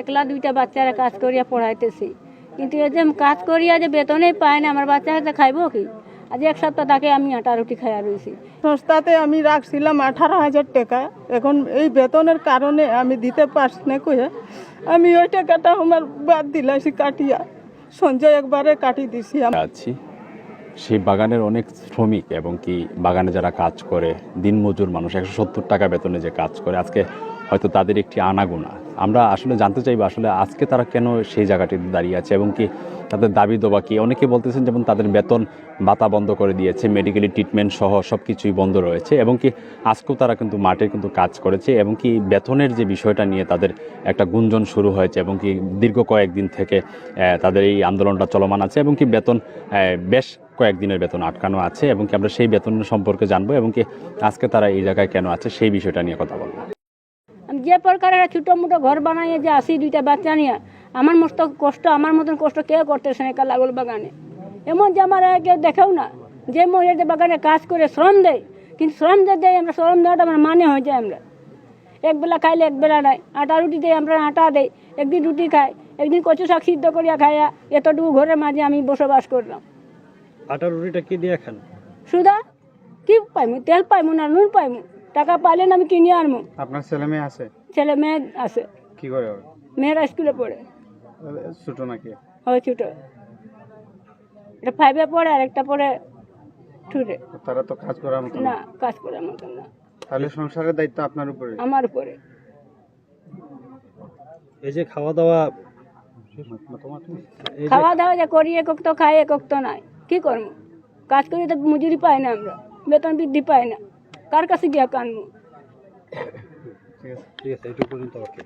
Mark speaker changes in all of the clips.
Speaker 1: একলা দুইটা বাচ্চারা কাজ করিয়া পড়াইতেছি। কিন্তু এই যে কাজ করিয়া যে বেতনেই পায় না আমার বাচ্চা হাতে খাইবো কি? আজ এক সপ্তাহ তাকে আমি আটা রুটি খাইয়া রয়েছি
Speaker 2: সংস্থাতে আমি রাখছিলাম আঠারো হাজার টাকা। এখন এই বেতনের কারণে আমি দিতে পারছি না কয়ে আমি ওই টাকাটা আমার বাদ দিলাছি কাটিয়া সঞ্জয় একবারে কাটি দিছি।
Speaker 3: আছি। সেই বাগানের অনেক শ্রমিক এবং কি বাগানে যারা কাজ করে দিনমজুর মানুষ একশো সত্তর টাকা বেতনে যে কাজ করে আজকে হয়তো তাদের একটি আনাগোনা। আমরা আসলে জানতে চাইব আসলে আজকে তারা কেন সেই জায়গাটিতে দাঁড়িয়ে আছে এবং কি তাদের দাবি দোবা কি? অনেকে বলতেছেন যেমন তাদের বেতন বাতা বন্ধ করে দিয়েছে মেডিকেলি ট্রিটমেন্ট সহ সব কিছুই বন্ধ রয়েছে এবং কি আজকেও তারা কিন্তু মাঠে কিন্তু কাজ করেছে এবং কি বেতনের যে বিষয়টা নিয়ে তাদের একটা গুঞ্জন শুরু হয়েছে এবং কি দীর্ঘ কয়েকদিন থেকে তাদের এই আন্দোলনটা চলমান আছে এবং কি বেতন বেশ কয়েকদিনের বেতন আটকানো আছে এবং কি আমরা সেই বেতন সম্পর্কে জানব এবং কি আজকে তারা এই জায়গায় কেন আছে সেই বিষয়টা নিয়ে কথা বলব।
Speaker 1: যে প্রকার একটা ছোটো মোটো ঘর বানাইয়ে যে আসি দুইটা বাচ্চা নিয়ে আমার মস্ত কষ্ট আমার মতন কষ্ট কে করতেছে একা লাগল বাগানে। এমন যে আমার কেউ দেখেও না যে মহিলাদের বাগানে কাজ করে শ্রম দেয় কিন্তু শ্রম যে দেয় আমরা শ্রম দেওয়াটা আমার মানে হয়ে যায় আমরা। একবেলা খাইলে একবেলা নাই আটা রুটি দেয় আমরা আটা দেয় একদিন রুটি খাই একদিন কচু শাক সিদ্ধ করিয়া খাইয়া এতটুকু ঘরের মাঝে আমি বসবাস করলাম।
Speaker 4: আটার রুটিটা কি দিয়ে খান?
Speaker 1: সুদা কি পাইমু? তেল পাইমু না নুন পাইমু? টাকা পাইলে না আমি কিনে আনব
Speaker 4: আপনার ছেলে মেয়ে আছে?
Speaker 1: ছেলে মেয়ে আছে।
Speaker 4: কি করে ওরা?
Speaker 1: মেয়েরা স্কুলে পড়ে।
Speaker 4: ছোট নাকি?
Speaker 1: হয় ছোট। এটা ফাইভে পড়ে আর একটা পড়ে টুরে
Speaker 4: তারা তো কাজ করার মতো না।
Speaker 1: না কাজ করার মতন না।
Speaker 4: তাহলে সংসারের দায়িত্ব আপনার উপরে।
Speaker 1: আমার উপরে।
Speaker 4: এই যে খাওয়া দাওয়া
Speaker 1: খাওয়া দাওয়া যা করি একক তো খাই একক তো নাই। কি করব? কাজ করি তো মজুরি পাই না আমরা। বেতন বৃদ্ধি পাই না। কার কাছে গিয়া কানবো
Speaker 4: ঠিক আছে ঠিক আছে এইটুকু পর্যন্ত ওকে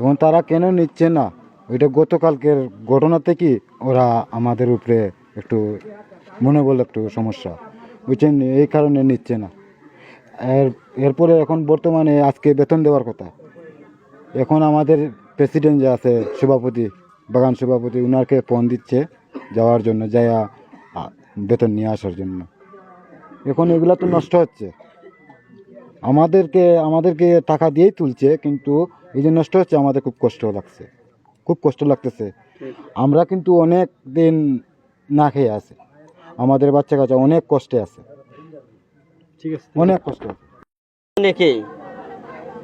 Speaker 5: এবং তারা কেন নিচ্ছে না? ওইটা গতকালকের ঘটনা থেকে ওরা আমাদের উপরে একটু মনে বলে একটু সমস্যা। বুঝছেন? এই কারণে নিচ্ছে না। এর এরপরে এখন বর্তমানে আজকে বেতন দেওয়ার কথা। এখন আমাদের প্রেসিডেন্ট যে আছে সভাপতি বাগান সভাপতি উনারকে ফোন দিচ্ছে যাওয়ার জন্য যাইয়া বেতন নিয়ে আসার জন্য। এখন এগুলা তো নষ্ট হচ্ছে। আমাদেরকে আমাদেরকে টাকা দিয়েই তুলছে কিন্তু এই যে নষ্ট হচ্ছে আমাদের খুব কষ্ট লাগছে। খুব কষ্ট লাগতেছে। আমরা কিন্তু অনেক দিন না খেয়ে আছি। আমাদের বাচ্চা কাচ্চা অনেক কষ্টে আছে।
Speaker 4: ঠিক আছে।
Speaker 5: অনেক কষ্ট আছে।
Speaker 6: অনেকেই।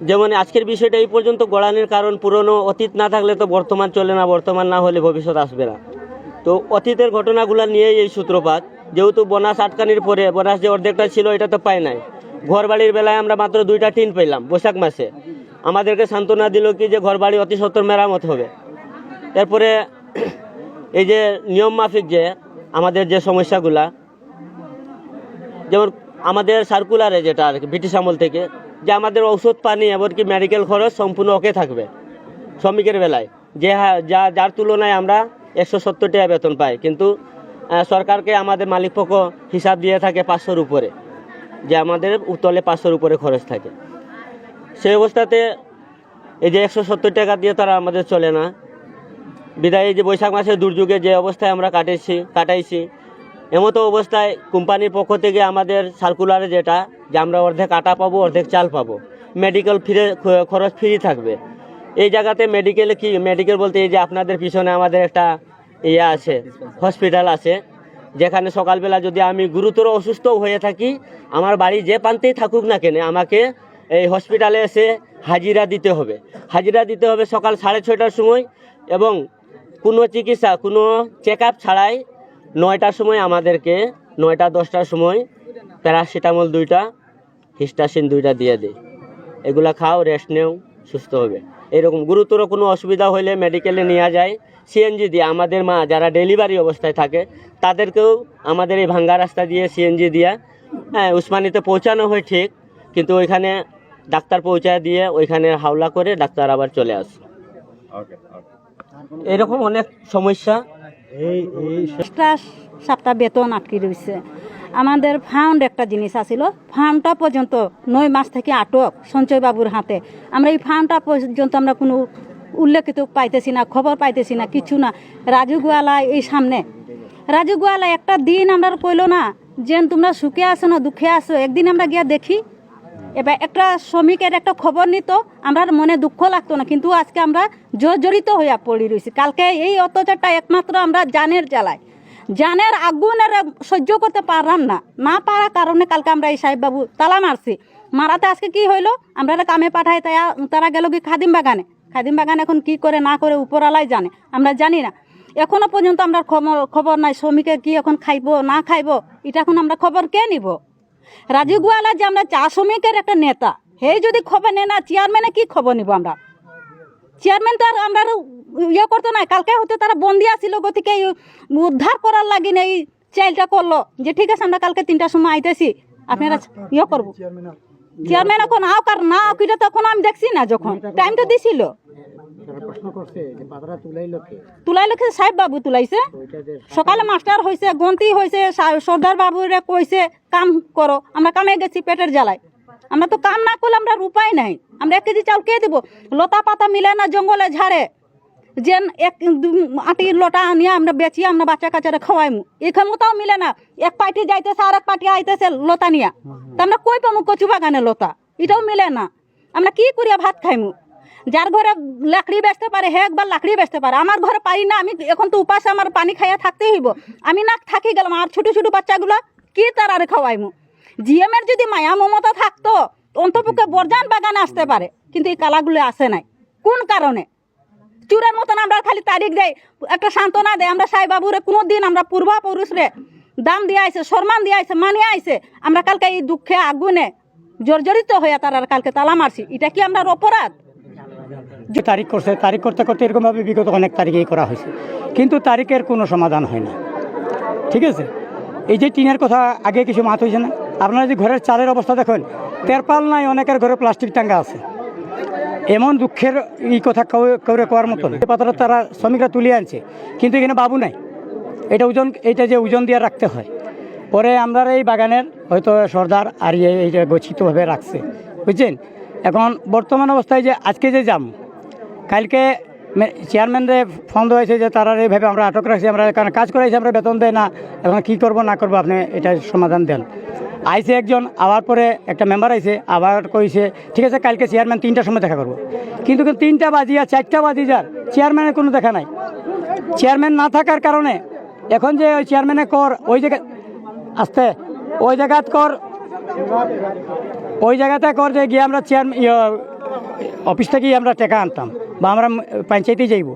Speaker 6: যেমন আজকের বিষয়টা এই পর্যন্ত গড়ানোর কারণ পুরনো অতীত না থাকলে তো বর্তমান চলে না বর্তমান না হলে ভবিষ্যৎ আসবে না। তো অতীতের ঘটনাগুলো নিয়েই এই সূত্রপাত। যেহেতু বোনাস আটকানির পরে বোনাস যে অর্ধেকটা ছিল এটা তো পায় নাই। ঘর বাড়ির বেলায় আমরা মাত্র দুইটা টিন পেলাম বৈশাখ মাসে। আমাদেরকে সান্ত্বনা দিল কি যে ঘর বাড়ি অতি সত্তর মেরামত হবে। এরপরে এই যে নিয়ম মাফিক যে আমাদের যে সমস্যাগুলা, যেমন আমাদের সার্কুলারে যেটা আর কি, ব্রিটিশ আমল থেকে, যে আমাদের ঔষধ, পানি এমনকি মেডিকেল খরচ সম্পূর্ণ ওকে থাকবে শ্রমিকের বেলায়। যে যা, যার তুলনায় আমরা একশো সত্তর টাকা বেতন পাই। কিন্তু সরকারকে আমাদের মালিক পক্ষ হিসাব দিয়ে থাকে পাঁচশোর উপরে। যে আমাদের উতলে পাঁচশোর উপরে খরচ থাকে। সেই অবস্থাতে এই যে একশো সত্তর টাকা দিয়ে তারা আমাদের চলে না। বিদায় যে বৈশাখ মাসের দুর্যোগে যে অবস্থায় আমরা কাটাইছি কাটাইছি, এমতো অবস্থায় কোম্পানির পক্ষ থেকে আমাদের সার্কুলারে যেটা, যে আমরা অর্ধেক আটা পাবো, অর্ধেক চাল পাবো। মেডিকেল ফিরে খরচ ফ্রি থাকবে। এই জায়গাতে মেডিকেলে কি মেডিকেল বলতে এই যে আপনাদের পিছনে আমাদের একটা ইয়ে আছে হসপিটাল আছে। যেখানে সকালবেলা যদি আমি গুরুতর অসুস্থ হয়ে থাকি, আমার বাড়ি যে প্রান্তেই থাকুক না কেন, আমাকে এই হসপিটালে এসে হাজিরা দিতে হবে। হাজিরা দিতে হবে সকাল সাড়ে ছয়টার সময় এবং কোনো চিকিৎসা, কোনো চেক আপ ছাড়াই নয়টার সময় আমাদেরকে নয়টা, দশটার সময় প্যারাসিটামল দুইটা হিস্টাসিন দুইটা দিয়ে দেয়। এগুলা খাও রেস্ট নেও, সুস্থ হবে। এরকম গুরুতর কোনো অসুবিধা হলে মেডিকেলে নেওয়া যায়। সিএনজি দিয়ে আমাদের মা যারা ডেলিভারি অবস্থায় থাকে তাদেরকেও আমাদের এই ভাঙ্গা রাস্তা দিয়ে সিএনজি দিয়ে হ্যাঁ উসমানিতে পৌঁছানো হয় ঠিক কিন্তু ওইখানে ডাক্তার পৌঁছায় দিয়ে ওইখানে হাওলা করে ডাক্তার আবার চলে আসে। এরকম অনেক সমস্যা।
Speaker 4: এই এই
Speaker 7: সপ্তাহ বেতন আটকে রয়েছে আমাদের ফান্ড একটা জিনিস আছিল ফান্ডটা পর্যন্ত নয় মাস থেকে আটক সঞ্চয় বাবুর হাতে। আমরা এই ফান্ডটা পর্যন্ত আমরা কোনো উল্লেখিত পাইতেছি না, খবর পাইতেছি না, কিছু না। রাজু গোয়ালা এই সামনে। রাজু গোয়ালা একটা দিন আমরা কইলো না যে তোমরা সুখে আসো না দুঃখে আসো একদিন আমরা গিয়া দেখি। এবার একটা শ্রমিকের একটা খবর নিত, আমরা মনে দুঃখ লাগতো না, কিন্তু আজকে আমরা জর্জরিত হইয়া পড়ি রয়েছি কালকে এই অত্যাচারটা একমাত্র আমরা জানের জ্বালায়। জানের আগুনের সহ্য করতে পারলাম না। না পারার কারণে কালকে আমরা এই সাহেববাবু তালা মারছি। মারাতে আজকে কি হইল? আমরা কামে পাঠাই, তাই তারা গেল কি খাদিম বাগানে? খাদিম বাগান এখন কি করে, না করে উপরালাই জানে। আমরা জানি না। এখনও পর্যন্ত আমরা খবর খবর নাই, শ্রমিকের কি এখন খাইবো, না খাইবো, এটা এখন আমরা খবর কে নিব? রাজীব গোয়ালা যে আমরা চা শ্রমিকের একটা নেতা, হে যদি খবর নেয় না চেয়ারম্যানে কি খবর নিব আমরা? চেয়ারম্যান তো আর আমরা ইয়ে করতো না। কালকে হতে তারা বন্দি আসছিল গতিকে উদ্ধার করার লাগি এই চাইলটা করল। যে ঠিক আছে আমরা কালকে তিনটার সময় আইতেছি। আপনারা ইয়ে করব। চেয়ারম্যান এখন আও কার না কিটা তখন আমি দেখছি না যখন। টাইম তো দিছিল। তুলাই লেখে সাহেব বাবু তুলাইছে। সকালে মাস্টার হয়েছে গন্তি হয়েছে সর্দার বাবুরে কইছে কাম করো। আমরা কামে গেছি পেটের জ্বালায়। আমরা তো কাম না করলে আমরা উপায় নাই। আমরা এক কেজি চাউল কে দিব? লতা পাতা মিলে না, জঙ্গলে ঝাড়ে। যে এক আটির লটা আনিয়া আমরা বেচি, আমরা বাচ্চা কাচ্চারা খাওয়াইমু। এই ক্ষমতাও মিলে না। এক পার্টি যাইতেছে আর এক পার্টি আইতেছে লতা নিয়া। তা আমরা কই পামু কচু বাগানে লতা? এটাও মিলে না। আমরা কি করিয়া ভাত খাইমু? যার ঘরে লাকড়ি বেচতে পারে, হে একবার লাকড়ি বেচতে পারে। আমার ঘরে পারি না, আমি এখন তো উপাসে আমার পানি খাইয়া থাকতেই হইব। আমি না থাকি গেলাম, আর ছোট ছোট বাচ্চাগুলো কি তার আর খাওয়াইমু? জিএমের যদি মায়া মমতা থাকতো, অন্তপক্ষে বরজান বাগানে আসতে পারে, কিন্তু এই কালাগুলো আসে নাই। কোন কারণে? চুরের মতন আমরা খালি তারিখ দেয় একটা সান্ত্বনা দেয় আমরা সাই বাবুরে কোনো দিন আমরা পূর্বাপুরুষ রে দাম দিয়ে আইসে সম্মান দিয়ে আইসে মানিয়ে আইসে আমরা কালকে এই দুঃখে আগুনে জর্জরিত হয়ে তার কালকে তালা মারছি। এটা কি আমরা অপরাধ?
Speaker 8: যে তারিখ করছে, তারিখ করতে করতে এরকমভাবে বিগত অনেক তারিখেই করা হয়েছে। কিন্তু তারিখের কোনো সমাধান হয় না। ঠিক আছে? এই যে টিনের কথা আগে কিছু মাত হয়েছে না? আপনারা যদি ঘরের চালের অবস্থা দেখেন, তেরপাল নাই, অনেকের ঘরে প্লাস্টিক টাঙ্গা আছে। এমন দুঃখের এই কথা কেউ কোয়ার মতো পাথরের তারা শ্রমিকরা তুলে আনছে, কিন্তু এখানে বাবু নাই। এটা ওজন, এটা যে ওজন দিয়ে রাখতে হয়। পরে আমরা এই বাগানের হয়তো সর্দার আর এইটা গচ্ছিতভাবে রাখছে। বুঝছেন? এখন বর্তমান অবস্থায় যে আজকে যে যাম কালকে চেয়ারম্যানদের ফোন হয়েছে যে তারা এইভাবে আমরা আটক রাখছি, আমরা কারণ কাজ করাইছি, আমরা বেতন দেয় না, এখন কী করব, না করব, আপনি এটা সমাধান দেন। আইসে একজন, আবার পরে একটা মেম্বার আইছে আবার কইছে, ঠিক আছে, কালকে চেয়ারম্যান তিনটার সময় দেখা করব। কিন্তু তিনটা বাজিয়া চারটা বাজি যার চেয়ারম্যানের কোনো দেখা নাই। চেয়ারম্যান না থাকার কারণে এখন যে ওই চেয়ারম্যানের কর, ওই জায়গা, আসতে, ওই জায়গাত কর, ওই জায়গাতে কর যে গিয়ে আমরা চেয়ার অফিস থেকেই আমরা টাকা আনতাম, বা আমরা পঞ্চায়েতে যাইব,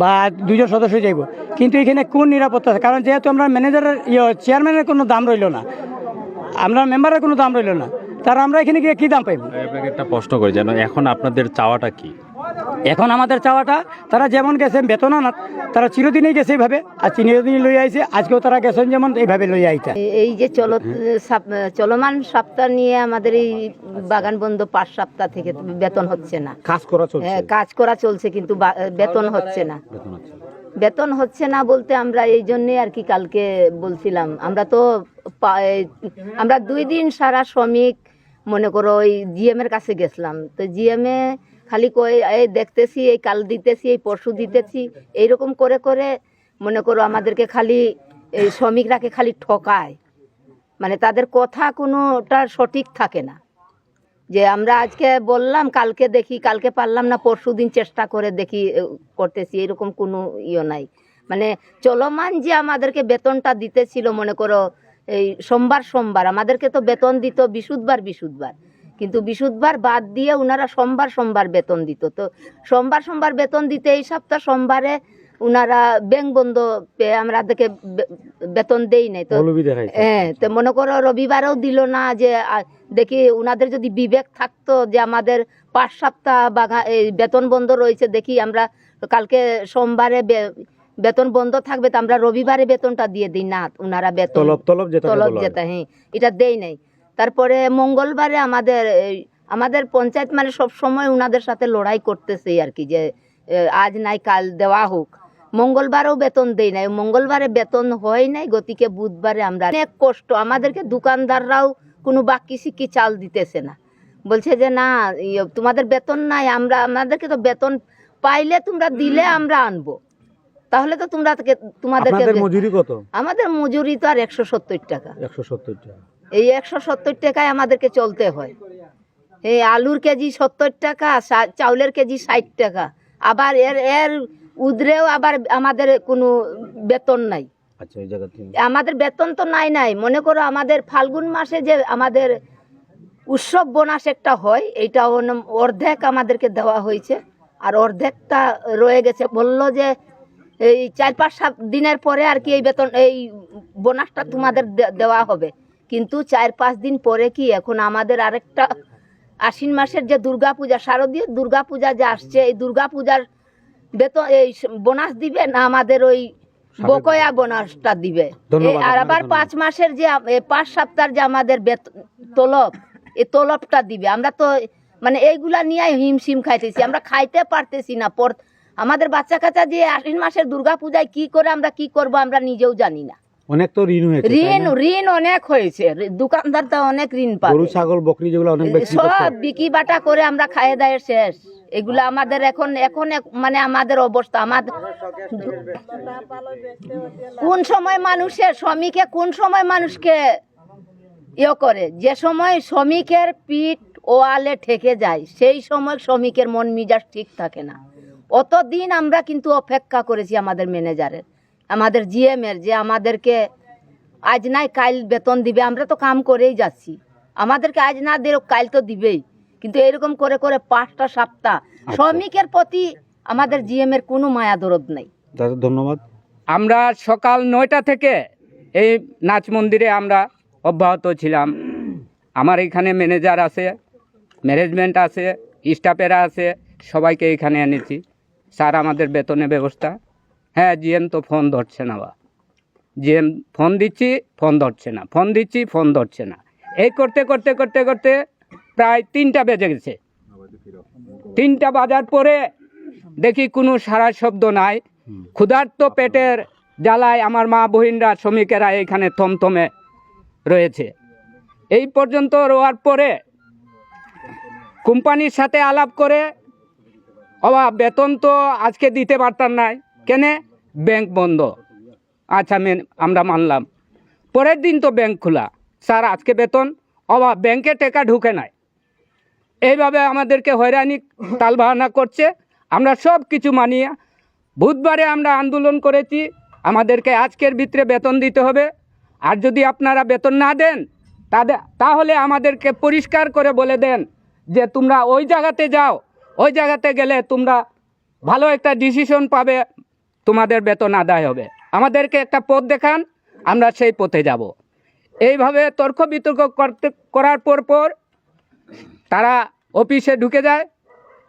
Speaker 8: বা দুজন সদস্য যাইব। কিন্তু এখানে কোন নিরাপত্তা? কারণ যেহেতু আমরা ম্যানেজারের ইয়ে চেয়ারম্যানের কোনো দাম রইল না। আমরা মেম্বারের কোনো দাম রইল না। তারা আমরা এখানে গিয়ে কী দাম পাইব?
Speaker 3: আপনাকে একটা প্রশ্ন করি যেন এখন আপনাদের চাওয়াটা কি?
Speaker 8: এখন আমাদের চাওয়াটা তারা যেমন গেছে বেতন না তারা চিরদিনই গেছে এইভাবে আর চিরদিনই লই আইছে আজকেও তারা গেছেন যেমন এইভাবে লই আইতা।
Speaker 9: এই যে চল সাপ- চলমান সপ্তাহ নিয়ে আমাদের এই বাগান বন্ধ পাঁচ সপ্তাহ থেকে বেতন হচ্ছে না।
Speaker 10: কাজ করা চলছে।
Speaker 9: হ্যাঁ, কাজ করা চলছে কিন্তু বেতন হচ্ছে না।
Speaker 3: বেতন হচ্ছে না।
Speaker 9: বেতন হচ্ছে না বলতে আমরা এই জন্যে আর কি কালকে বলছিলাম। আমরা তো আমরা দুই দিন সারা শ্রমিক, মনে করো ওই জিএম এর কাছে গেছিলাম। তো জিএম এ খালি কই, এই দেখতেছি, এই কাল দিতেছি, এই পরশু দিতেছি, এইরকম করে করে মনে করো আমাদেরকে খালি এই শ্রমিকরাকে খালি ঠকায়। মানে তাদের কথা কোনোটা সঠিক থাকে না। যে আমরা আজকে বললাম, কালকে দেখি, কালকে পারলাম না পরশু দিন চেষ্টা করে দেখি করতেছি, এরকম কোনো ইয়ে নাই। মানে চলমান যে আমাদেরকে বেতনটা দিতেছিল, মনে করো, এই সোমবার সোমবার, আমাদেরকে তো বেতন দিত বিশুদ্ধবার বিশুদ্ধবার। কিন্তু বিশুদ্ধবার বাদ দিয়ে ওনারা সোমবার সোমবার বেতন দিত। তো সোমবার সোমবার বেতন দিতে এই সপ্তাহ সোমবারে ওনারা ব্যাংক বন্ধ পেয়ে আমাদেরকে বে- বেতন দেই নাই তো। হ্যাঁ তো মনে করো রবিবারেও দিল না যে দেখি ওনাদের যদি বিবেক থাকতো যে আমাদের পাঁচ সপ্তাহ এই বেতন বন্ধ রয়েছে দেখি আমরা কালকে সোমবারে বেতন বন্ধ থাকবে তো আমরা রবিবারে বেতনটা দিয়ে দিই। না ওনারা বেতন
Speaker 10: তলব তলব যেটা
Speaker 9: তলব যেটা হ্যাঁ এটা দেই নাই। তারপরে মঙ্গলবারে আমাদের আমাদের পঞ্চায়েত মানে সব সময় ওনাদের সাথে লড়াই করতেছে আর কি যে আজ নাই কাল দেওয়া হোক। মঙ্গলবারেও বেতন দেই নাই। মঙ্গলবারে বেতন হয় নাই গতিকে বুধবারে আমরা অনেক কষ্ট। আমাদেরকে দোকানদাররাও কোনো বাকি সিকি চাল দিতেছে না। বলছে যে না ইয়ে, তোমাদের বেতন নাই আমরা আমাদেরকে তো বেতন পাইলে তোমরা দিলে আমরা আনব। তাহলে তো তোমরা তোমাদেরকে
Speaker 10: মজুরি কত?
Speaker 9: আমাদের মজুরি তো আর একশো সত্তর টাকা।
Speaker 10: একশো সত্তর টাকা।
Speaker 9: এই একশো সত্তর টাকায় আমাদেরকে চলতে হয়। এই আলুর কেজি সত্তর টাকা চাউলের কেজি ষাট টাকা। আবার এর এর উদ্রেও আবার আমাদের কোনো বেতন নাই।
Speaker 6: আচ্ছা
Speaker 9: আমাদের বেতন তো নাই নাই। মনে করো আমাদের ফাল্গুন মাসে যে আমাদের উৎসব বোনাস একটা হয় এইটা অর্ধেক আমাদেরকে দেওয়া হয়েছে। আর অর্ধেকটা রয়ে গেছে। বলল যে এই চার পাঁচ সাত দিনের পরে আর কি এই বেতন এই বোনাসটা তোমাদের দেওয়া হবে। কিন্তু চার পাঁচ দিন পরে কি এখন আমাদের আরেকটা আশ্বিন মাসের যে দুর্গা পূজা শারদীয় দুর্গা পূজা যে আসছে এই দুর্গা পূজার বেতন এই বোনাস দিবে না আমাদের ওই বকয়া বোনাসটা দিবে। আর আবার পাঁচ মাসের যে পাঁচ সপ্তাহের যে আমাদের তলব এই তলবটা দিবে। আমরা তো মানে এইগুলা নিয়ে হিমশিম খাইতেছি। আমরা খাইতে পারতেছি না। পর আমাদের বাচ্চা কাচ্চা যে আশ্বিন মাসের দুর্গা পূজায় কি করে আমরা কি করব আমরা নিজেও জানি না।
Speaker 4: অনেক তো ঋণ হয়েছে
Speaker 9: ঋণ ঋণ অনেক হয়েছে। দোকানদার তো অনেক ঋণ
Speaker 4: গরু
Speaker 9: পাবে
Speaker 4: ছাগল বকরি যেগুলো অনেক
Speaker 9: সব বিকি বাটা করে আমরা খাইয়ে দায়ে শেষ। এগুলো আমাদের এখন এখন মানে আমাদের অবস্থা আমাদের কোন সময় মানুষের শ্রমিকে, কোন সময় মানুষকে ইয়ে করে? যে সময় শ্রমিকের পিঠ ওয়ালে ঠেকে যায়, সেই সময় শ্রমিকের মন মিজাজ ঠিক থাকে না। অতদিন আমরা কিন্তু অপেক্ষা করেছি আমাদের ম্যানেজারের, আমাদের জিএম এর যে আমাদেরকে আজ নাই কাল বেতন দিবে, আমরা তো কাম করেই যাচ্ছি। আমাদেরকে আজ না দিলেও কাল তো দিবেই। কিন্তু এরকম করে করে পাঁচটা সপ্তাহ শ্রমিকের প্রতি আমাদের জিএম এর কোনো মায়া দরদ নেই।
Speaker 4: দাদা ধন্যবাদ।
Speaker 11: আমরা সকাল নয়টা থেকে এই নাচ মন্দিরে আমরা অব্যাহত ছিলাম। আমার এখানে ম্যানেজার আছে ম্যানেজমেন্ট আছে স্টাফেরা আছে সবাইকে এখানে এনেছি। স্যার আমাদের বেতনের ব্যবস্থা। হ্যাঁ জিএম তো ফোন ধরছে না বা। জিএম ফোন দিচ্ছি ফোন ধরছে না। ফোন দিচ্ছি ফোন ধরছে না। এই করতে করতে করতে করতে প্রায় তিনটা বেজে গেছে। তিনটা বাজার পরে দেখি কোনো সারা শব্দ নাই। ক্ষুধার্ত পেটের জ্বালায় আমার মা বহিনরা, শ্রমিকেরা এখানে থমথমে রয়েছে। এই পর্যন্ত রোয়ার পরে কোম্পানির সাথে আলাপ করে অবা বেতন তো আজকে দিতে পারতাম নাই কেনে? ব্যাংক বন্ধ। আচ্ছা মেন, আমরা মানলাম। পরের দিন তো ব্যাংক খোলা। স্যার, আজকে বেতন? অবা ব্যাংকে টাকা ঢুকে নাই। এইভাবে আমাদেরকে হয়রানি, তালবাহানা করছে। আমরা সব কিছু মানিয়ে বুধবারে আমরা আন্দোলন করেছি। আমাদেরকে আজকের ভিতরে বেতন দিতে হবে। আর যদি আপনারা বেতন না দেন তাদের তাহলে আমাদেরকে পরিষ্কার করে বলে দেন যে তোমরা ওই জায়গাতে যাও। ওই জায়গাতে গেলে তোমরা ভালো একটা ডিসিশন পাবে, তোমাদের বেতন আদায় হবে। আমাদেরকে একটা পথ দেখান, আমরা সেই পথে যাব। এইভাবে তর্ক বিতর্ক করতে, করার পর পর তারা অফিসে ঢুকে যায়,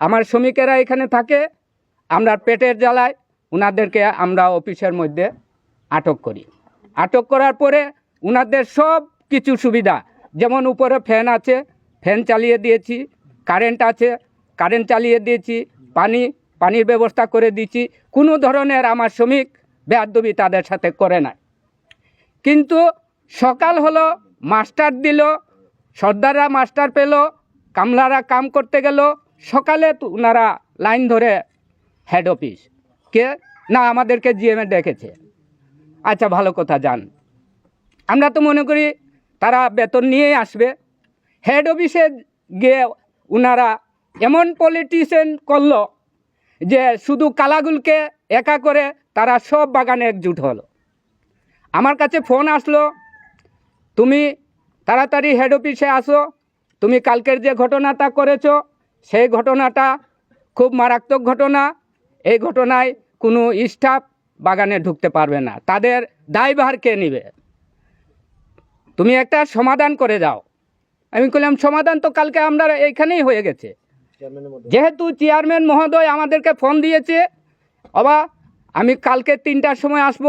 Speaker 11: আমার শ্রমিকেরা এখানে থাকে, আমরা পেটের জ্বালায় ওনাদেরকে আমরা অফিসের মধ্যে আটক করি। আটক করার পরে ওনাদের সব কিছু সুবিধা, যেমন উপরে ফ্যান আছে, ফ্যান চালিয়ে দিয়েছি, কারেন্ট আছে, কারেন্ট চালিয়ে দিয়েছি, পানি, পানির ব্যবস্থা করে দিয়েছি, কোনো ধরনের আমার শ্রমিক বেয়াদবি তাদের সাথে করে না কিন্তু সকাল হলো, মাস্টার দিল সর্দাররা মাস্টার পেল, কামলারা কাম করতে গেল, সকালে ওনারা লাইন ধরে হেড অফিস কে, না আমাদেরকে জিএমএ ডেকেছে। আচ্ছা ভালো কথা, যান। আমরা তো মনে করি তারা বেতন নিয়েই আসবে। হেড অফিসে গিয়ে ওনারা এমন পলিটিশিয়ান করল যে শুধু কালাগুলকে একা করে তারা সব বাগানে একজুট হলো। আমার কাছে ফোন আসলো, তুমি তাড়াতাড়ি হেড অফিসে আসো। তুমি কালকের যে ঘটনাটা করেছ সেই ঘটনাটা খুব মারাত্মক ঘটনা। এই ঘটনায় কোনো স্টাফ বাগানে ঢুকতে পারবে না। তাদের দায়ভার কে নেবে? তুমি একটা সমাধান করে দাও। আমি বললাম সমাধান তো কালকে আমরা এইখানেই হয়ে গেছে। যেহেতু চেয়ারম্যান মহোদয় আমাদেরকে ফোন দিয়েছে অবা আমি কালকে তিনটার সময় আসব।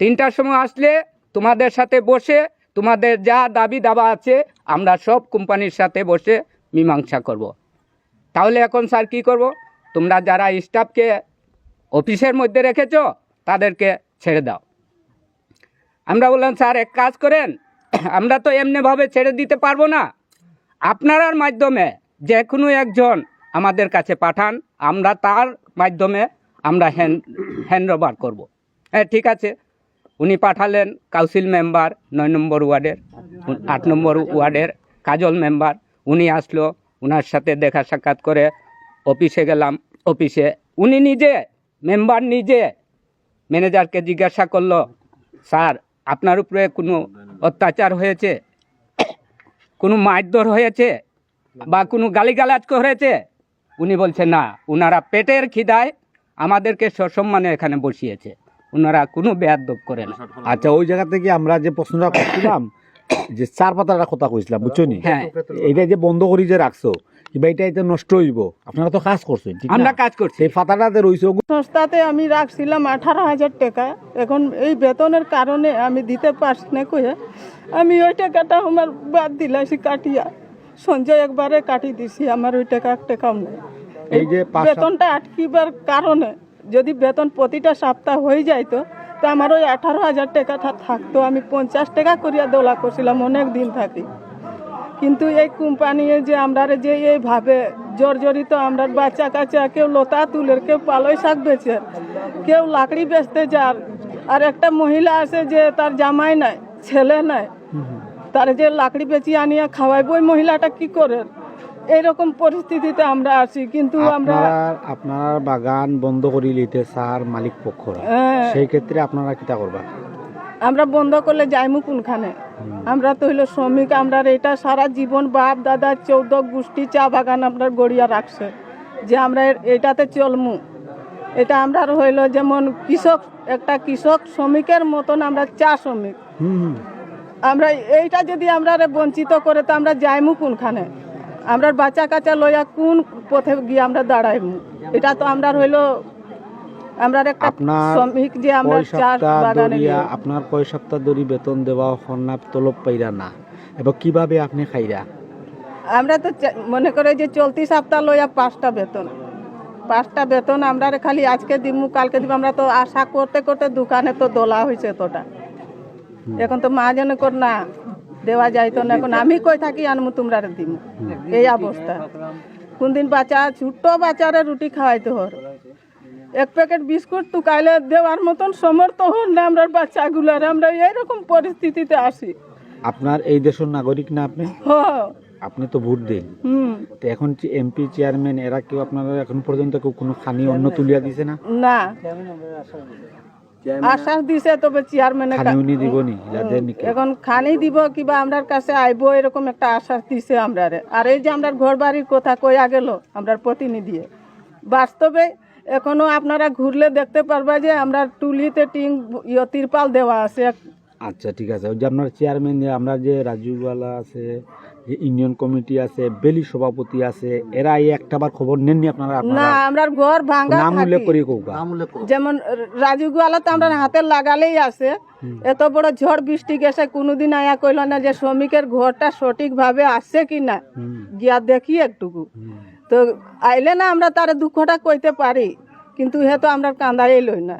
Speaker 11: তিনটার সময় আসলে তোমাদের সাথে বসে তোমাদের যা দাবি দাবা আছে, আমরা সব কোম্পানির সাথে বসে মীমাংসা করব। তাহলে এখন স্যার কী করব? তোমরা যারা স্টাফকে অফিসের মধ্যে রেখেছ, তাদেরকে ছেড়ে দাও। আমরা বললাম, স্যার, এক কাজ করেন। আমরা তো এমনিভাবে ছেড়ে দিতে পারব না। আপনারার মাধ্যমে যে কোনো একজন আমাদের কাছে পাঠান, আমরা তার মাধ্যমে আমরা হ্যান্ড হ্যান্ড ওভার করব। হ্যাঁ ঠিক আছে। উনি পাঠালেন কাউন্সিল মেম্বার, নয় নম্বর ওয়ার্ডের, আট নম্বর ওয়ার্ডের কাজল মেম্বার। উনি আসলো
Speaker 12: ওনার সাথে দেখা সাক্ষাৎ করে অফিসে গেলাম, অফিসে। উনি নিজে, মেম্বার নিজে। ম্যানেজারকে জিজ্ঞাসা করল, স্যার, আপনার উপরে কোনো অত্যাচার হয়েছে? কোনো মারধর হয়েছে? বা কোনো গালিগালাজ হয়েছে উনি বলছে, না ওনারা পেটের খিদায় আমাদেরকে সসম্মানে এখানে বসিয়েছে। ওনারা কোনো বেয়াদব করে না।
Speaker 10: আচ্ছা ওই জায়গা থেকে আমরা যে প্রশ্নটা করছিলাম যে চার পাতার কথা কইছিলাম বুঝছ নি?
Speaker 12: হ্যাঁ।
Speaker 10: এইটা যে বন্ধ করি যে রাখছো কিংবা এটা এটা নষ্ট হইব? আপনারা তো কাজ করছেন ঠিক
Speaker 12: আমরা কাজ করছি।
Speaker 10: সেই পাতাটাতে রইছে
Speaker 2: সংস্থাতে আমি রাখছিলাম আঠারো হাজার টাকা। এখন এই বেতনের কারণে আমি দিতে পারছি না কয়ে আমি ওই টাকাটা আমার বাদ দিলাম কাটিয়া। সঞ্জয় একবারে কাটি দিছি আমার ওই টাকা এক টাকাও নেই।
Speaker 10: এই যে
Speaker 2: বেতনটা আটকিবার কারণে। যদি বেতন প্রতিটা সপ্তাহ হয়ে যাইতো তো আমার ওই আঠারো হাজার টাকাটা থাকতো। আমি পঞ্চাশ টাকা করিয়া দোলা করছিলাম অনেক দিন থাকি। কিন্তু এই কোম্পানি যে আমরা যে এইভাবে জর্জরিত আমরা বাচ্চা কাচ্চা কেউ লতা তুলের কেউ পালই শাক বেচে কেউ লাকড়ি বেচতে যার আর একটা মহিলা আছে যে তার জামাই নাই ছেলে নাই তার যে লাকড়ি বেচি আনিয়া খাওয়াইব ওই মহিলাটা কি করে? এইরকম পরিস্থিতিতে আমরা আছি কিন্তু আমরা
Speaker 10: আপনার বাগান বন্ধ করি লিতে স্যার মালিক পক্ষরা।
Speaker 2: হ্যাঁ,
Speaker 10: সেই ক্ষেত্রে আপনারা কিটা করবা
Speaker 2: আমরা বন্ধ করলে যাইমু কোনখানে? আমরা তো হইল শ্রমিক আমরা এটা সারা জীবন বাপ দাদা চৌদ্দ গোষ্ঠী চা বাগান আপনার গড়িয়া রাখছে যে আমরা এটাতে চলমু। এটা আমরা হইল যেমন কৃষক একটা কৃষক শ্রমিকের মতন আমরা চা শ্রমিক। আমরা এইটা যদি আমরা বঞ্চিত করে তো আমরা যাইমু কোনখানে? আমরা বাচ্চা কাচ্চা লইয়া কোন পথে গিয়ে আমরা দাঁড়াইমু এটা তো আমরা হইল আমরা একটা শ্রমিক যে আমরা
Speaker 10: কয়
Speaker 2: চা
Speaker 10: সপ্তাহ
Speaker 2: বাগানে
Speaker 10: আপনার কয় সপ্তাহ ধরি বেতন দেওয়া হন্না তলব পাইরা না। এবং কীভাবে আপনি খাইরা?
Speaker 2: আমরা তো মনে করে যে চলতি সপ্তাহ লইয়া পাঁচটা বেতন। পাঁচটা বেতন আমরা খালি আজকে দিমু কালকে দিব আমরা তো আশা করতে করতে দোকানে তো দোলা হয়েছে তোটা এখন তো মা যেন কর না দেওয়া যাইতো না। এখন আমি কই থাকি আনমু তোমরা দিমু। এই অবস্থা। কোন দিন বাচ্চা ছোট্ট বাচ্চারে রুটি খাওয়াইতে হর। এক প্যাকেট বিস্কুট টুকাইলে দেওয়ার মতন সমর্থ হন না আমরা বাচ্চাগুলার। আমরা এইরকম পরিস্থিতিতে আসি
Speaker 10: আপনার এই দেশের নাগরিক না আপনি?
Speaker 2: হ।
Speaker 10: আপনি তো ভোট দেন।
Speaker 2: হুম।
Speaker 10: তো এখন এমপি চেয়ারম্যান এরা কেউ আপনারা এখন পর্যন্ত কেউ কোনো খানি অন্য তুলিয়া দিছে না?
Speaker 2: না। আশ্বাস দিছে তবে চেয়ারম্যানে এখন খানি দিব কিবা আমরার কাছে আইবো এরকম একটা আশ্বাস দিছে আমরা আর এই যে আমরা ঘর বাড়ির কথা কইয়া গেল আমরার প্রতিনিধি। বাস্তবে এখনও আপনারা ঘুরলে দেখতে পারবা যে আমরা টুলিতে টিং ইয়ে তিরপাল দেওয়া আছে।
Speaker 10: আচ্ছা ঠিক আছে। ওই যে আপনার চেয়ারম্যান আমরা যে রাজুওয়ালা আছে ইউনিয়ন কমিটি আছে বেলি সভাপতি আছে এরা এই একটাবার খবর নেননি আপনারা
Speaker 2: না আমরা ঘর ভাঙা
Speaker 10: নাম উল্লেখ। করি। কৌকা
Speaker 2: যেমন রাজু গোয়ালা তো আমরা হাতে লাগালেই আছে। এত বড় ঝড় বৃষ্টি গেছে কোনোদিন আয়া কইল না যে শ্রমিকের ঘরটা সঠিকভাবে আসছে কি না গিয়া দেখি একটুকু। তো আইলে না আমরা তার দুঃখটা কইতে পারি কিন্তু হে তো আমরা কান্দাই লই না।